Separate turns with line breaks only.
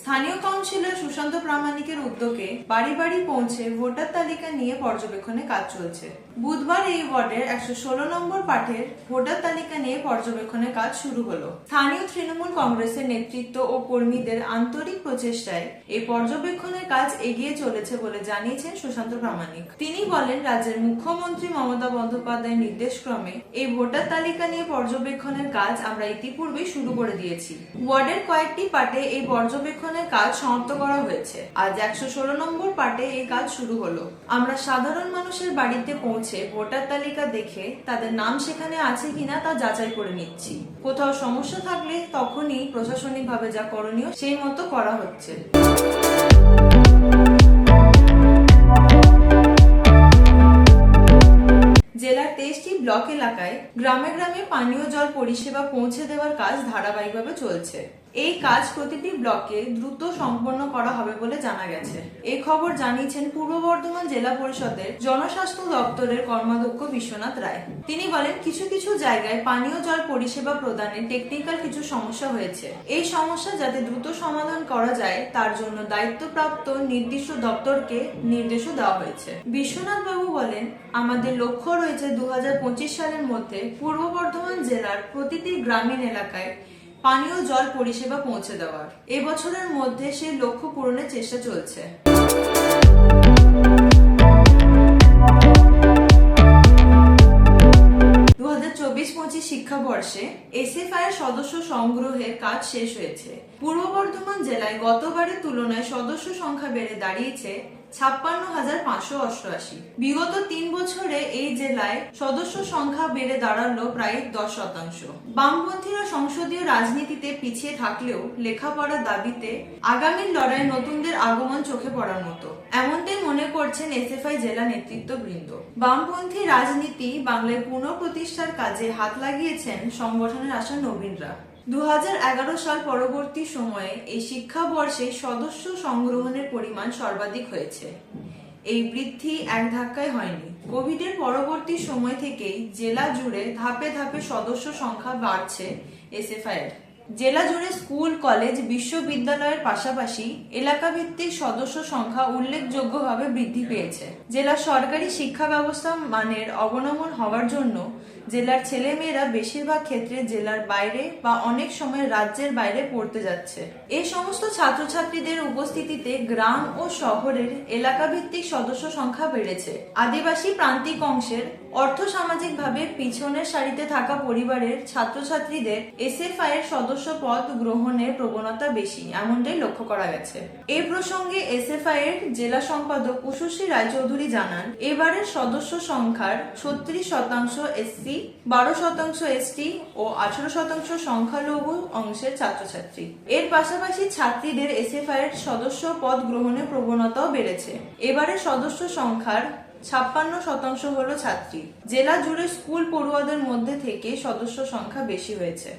স্থানীয় কাউন্সিলর সুশান্ত প্রামাণিকের উদ্যোগে বাড়ি বাড়ি পৌঁছে ভোটার তালিকা নিয়ে পর্যবেক্ষণে কাজ চলছে। বুধবার এই ওয়ার্ডের একশো ষোলো নম্বর পাঠের ভোটার তালিকা নিয়ে পর্যবেক্ষণের কাজ শুরু হলো। স্থানীয় তৃণমূল কংগ্রেসের নেতৃত্ব ও কর্মীদের আন্তরিক প্রচেষ্টায় এই পর্যবেক্ষণের কাজ এগিয়ে চলেছে বলে জানিয়েছেন সুশান্ত প্রামাণিক। তিনি বলেন, রাজ্যের মুখ্যমন্ত্রী মমতা বন্দ্যোপাধ্যায়ের নির্দেশক্রমে এই ভোটার তালিকা নিয়ে পর্যবেক্ষণের কাজ আমরা ইতিপূর্বেই শুরু করে দিয়েছি। ওয়ার্ডের কয়েকটি পাটে এই পর্যবেক্ষণের কাজ সমাপ্ত করা হয়েছে। আজ একশো ষোলো নম্বর পাটে এই কাজ শুরু হলো। আমরা সাধারণ মানুষের বাড়িতে পৌঁছে ভোটার তালিকা দেখে তাদের নাম সেখানে আছে কিনা তা যাচাই করে নিচ্ছি। কোথাও সমস্যা থাকলে তখনই প্রশাসনিকভাবে যা করণীয় সেই মতো করা হচ্ছে। জেলার তেইশটি ব্লক এলাকায় গ্রামে গ্রামে পানীয় জল পরিষেবা পৌঁছে দেওয়ার কাজ ধারাবাহিকভাবে চলছে। এই কাজ প্রতিটি ব্লকে দ্রুত সম্পন্ন করা হবে বলে জানা গেছে। এই খবর জানিয়েছেন পূর্ব বর্ধমান জেলা পরিষদের জনস্বাস্থ্য দপ্তরের কর্মাধ্যক্ষ বিশ্বনাথ রায়। তিনি বলেন, কিছু কিছু জায়গায় পানীয় জল পরিষেবা প্রদানে টেকনিক্যাল কিছু সমস্যা হয়েছে। এই সমস্যা যাতে দ্রুত সমাধান করা যায়, তার জন্য দায়িত্বপ্রাপ্ত নির্দিষ্ট দপ্তরকে নির্দেশও দেওয়া হয়েছে। বিশ্বনাথ বাবু বলেন, আমাদের লক্ষ্য রয়েছে দু হাজার পঁচিশ সালের মধ্যে পূর্ব বর্ধমান জেলার প্রতিটি গ্রামীণ এলাকায় পানীয় জল পরিষেবা পৌঁছে দেওয়ার। এবছরের মধ্যে সেই লক্ষ্য পূরণের চেষ্টা চলছে। হাজার চব্বিশ পঁচিশ শিক্ষাবর্ষে এসএফআই সদস্য সংগ্রহের কাজ শেষ হয়েছে। পূর্ব বর্ধমান জেলায় গতবারের তুলনায় সদস্য সংখ্যা বেড়ে দাঁড়িয়েছে ছাপ্পান্ন হাজার পাঁচশো অষ্টআশি। বিগত তিন বছরে এই জেলায় সদস্য সংখ্যা বেড়ে দাঁড়াল প্রায় দশ শতাংশ। বামপন্থীরা সংসদীয় রাজনীতিতে পিছিয়ে থাকলেও লেখাপড়ার দাবিতে আগামী লড়াই নতুনদের আগমন চোখে পড়ার মতো। এমনটাই মনে করছেন এসএফআই জেলা নেতৃত্ববৃন্দ। বামপন্থী রাজনীতি বাংলায় পুনঃপ্রতিষ্ঠার কাজে হাত লাগিয়েছেন সংগঠনের আসা নবীনরা। দু হাজার এগারো সাল পরবর্তী সময়ে এই শিক্ষাবর্ষে সদস্য সংগ্রহণের পরিমাণ সর্বাধিক হয়েছে। এই বৃদ্ধি এক ধাক্কায় হয়নি। কোভিডের পরবর্তী সময় থেকেই জেলা জুড়ে ধাপে ধাপে সদস্য সংখ্যা বাড়ছে এসএফআই এর জেলা জুড়ে স্কুল, কলেজ, বিশ্ববিদ্যালয়ের পাশাপাশি এলাকা ভিত্তিক সদস্য সংখ্যা উল্লেখযোগ্যভাবে বৃদ্ধি পেয়েছে। জেলার সরকারি শিক্ষা ব্যবস্থা মানের অবনমন হওয়ার জন্য জেলার ছেলেমেয়েরা বেশিরভাগ ক্ষেত্রে জেলার বাইরে বা অনেক সময় রাজ্যের বাইরে পড়তে যাচ্ছে। এ সমস্ত ছাত্রছাত্রীদের উপস্থিতিতে গ্রাম ও শহরের এলাকা ভিত্তিক সদস্য সংখ্যা বেড়েছে। আদিবাসী প্রান্তিক অংশের অর্থ সামাজিকভাবে পিছনের সারিতে থাকা পরিবারের ছাত্রছাত্রীদের এসএফআই এর সদস্য পদ গ্রহণের প্রবণতা বেশি, এমনটাই লক্ষ্য করা গেছে। এ প্রসঙ্গে এসএফআই এর জেলা সম্পাদক উষশ্রী রায়চৌধুরী জানান, এবারের সদস্য সংখ্যার ছত্রিশ শতাংশ এসসি, বারো শতাংশ এসটি ও আঠারো শতাংশ সংখ্যালঘু অংশের ছাত্রছাত্রী। এর পাশাপাশি ছাত্রীদের এসএফআই এর সদস্য পদ গ্রহণের প্রবণতাও বেড়েছে। এবারের সদস্য সংখ্যার ছাপ্পান্ন শতাংশ হল ছাত্রী। জেলা জুড়ে স্কুল পড়ুয়াদের মধ্যে থেকে সদস্য সংখ্যা বেশি হয়েছে।